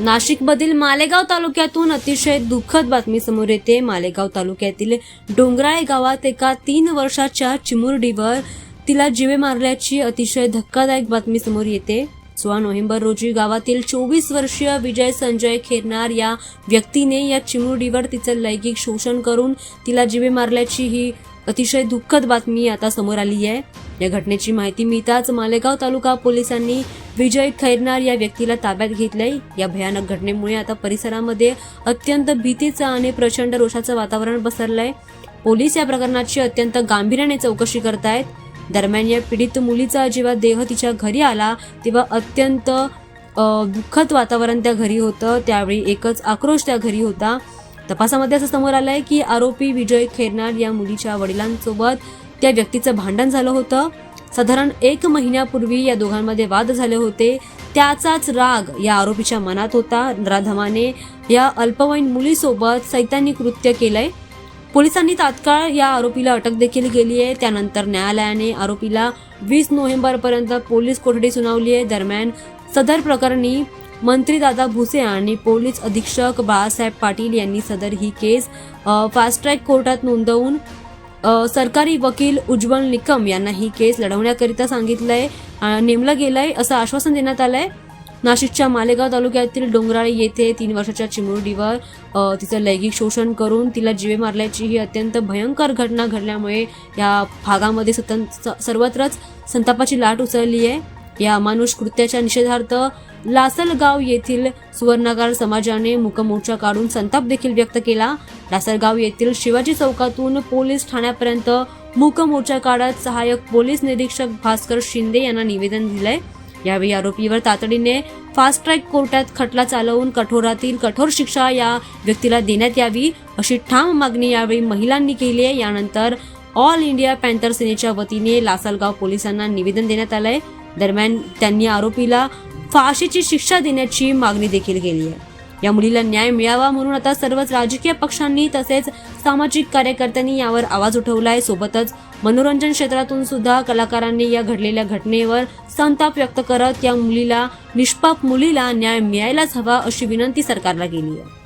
नाशिकमधील मालेगाव तालुक्यातून अतिशय दुःखद बातमी समोर येते. मालेगाव तालुक्यातील डोंगराळे गावात एका तीन वर्षाच्या चिमुरडीवर तिला जिवे मारल्याची अतिशय धक्कादायक बातमी समोर येते. सोळा नोव्हेंबर रोजी गावातील चोवीस वर्षीय विजय संजय खेरनार या व्यक्तीने या चिमुरडीवर तिचं लैंगिक शोषण करून तिला जिवे मारल्याची ही अतिशय दुःखद बातमी आता समोर आली आहे. या घटनेची माहिती मिळताच मालेगाव तालुका पोलिसांनी विजय खैरनार या व्यक्तीला ताब्यात घेतलंय. या भयानक घटनेमुळे आता परिसरामध्ये अत्यंत भीतीचं आणि प्रचंड रोषाचं वातावरण पसरलंय. पोलीस या प्रकरणाची अत्यंत गांभीर्याने चौकशी करतायत. दरम्यान या पीडित मुलीचा जेव्हा देह तिच्या घरी आला तेव्हा अत्यंत दुःखद वातावरण त्या घरी होतं. त्यावेळी एकच आक्रोश त्या घरी होता. तपासामध्ये असं समोर आलंय की आरोपी विजय खेरनार या मुलीच्या वडिलांसोबत त्या व्यक्तीचं भांडण झालं होतं. साधारण एक महिन्यापूर्वी या दोघांमध्ये वाद झाले होते. त्याचाच राग या आरोपीच्या मनात होता. राधमाने या अल्पवयीन मुलीसोबत सैतानी कृत्य केलंय. पोलिसांनी तात्काळ या आरोपीला अटक देखील केली आहे. त्यानंतर न्यायालयाने आरोपीला वीस नोव्हेंबर पर्यंत पोलीस कोठडी सुनावली आहे. दरम्यान सदर प्रकरणी मंत्री दादा भुसे आणि पोलीस अधीक्षक बाळासाहेब पाटील यांनी सदर ही केस फास्ट ट्रॅक कोर्टात नोंदवून सरकारी वकील उज्ज्वल निकम यांना ही केस लढवण्याकरिता सांगितलंय नेमलं गेलंय असं आश्वासन देण्यात आलंय. नाशिकच्या मालेगाव तालुक्यातील डोंगराळे येथे तीन वर्षाच्या चिमुरडीवर तिचं लैंगिक शोषण करून तिला जिवे मारल्याची ही अत्यंत भयंकर घटना घडल्यामुळे या भागामध्ये सतन सर्वत्रच संतापाची लाट उसळली आहे या अमानुष कृत्याच्या निषेधार्थ लासलगाव येथील सुवर्णगार समाजाने मुकमोर्चा काढून संताप देखील व्यक्त केला. लासलगाव येथील शिवाजी चौकातून पोलीस ठाण्यापर्यंत मूकमोर्चा काढत सहाय्यक पोलीस निरीक्षक भास्कर शिंदे यांना निवेदन दिलंय. यावेळी आरोपीवर तातडीने फास्ट ट्रॅक कोर्टात खटला चालवून कठोरातील कठोर शिक्षा या व्यक्तीला देण्यात यावी अशी ठाम मागणी यावेळी महिलांनी केली आहे. यानंतर ऑल इंडिया पॅन्थर सेनेच्या वतीने लासलगाव पोलिसांना निवेदन देण्यात आलंय. दरम्यान त्यांनी आरोपीला फाशीची शिक्षा देण्याची मागणी देखील केली आहे. या मुलीला न्याय मिळावा म्हणून आता सर्वच राजकीय पक्षांनी तसेच सामाजिक कार्यकर्त्यांनी यावर आवाज उठवलाय. सोबतच मनोरंजन क्षेत्रातून सुद्धा कलाकारांनी या घडलेल्या घटनेवर संताप व्यक्त करत या मुलीला निष्पाप मुलीला न्याय मिळायलाच हवा अशी विनंती सरकारला केली आहे.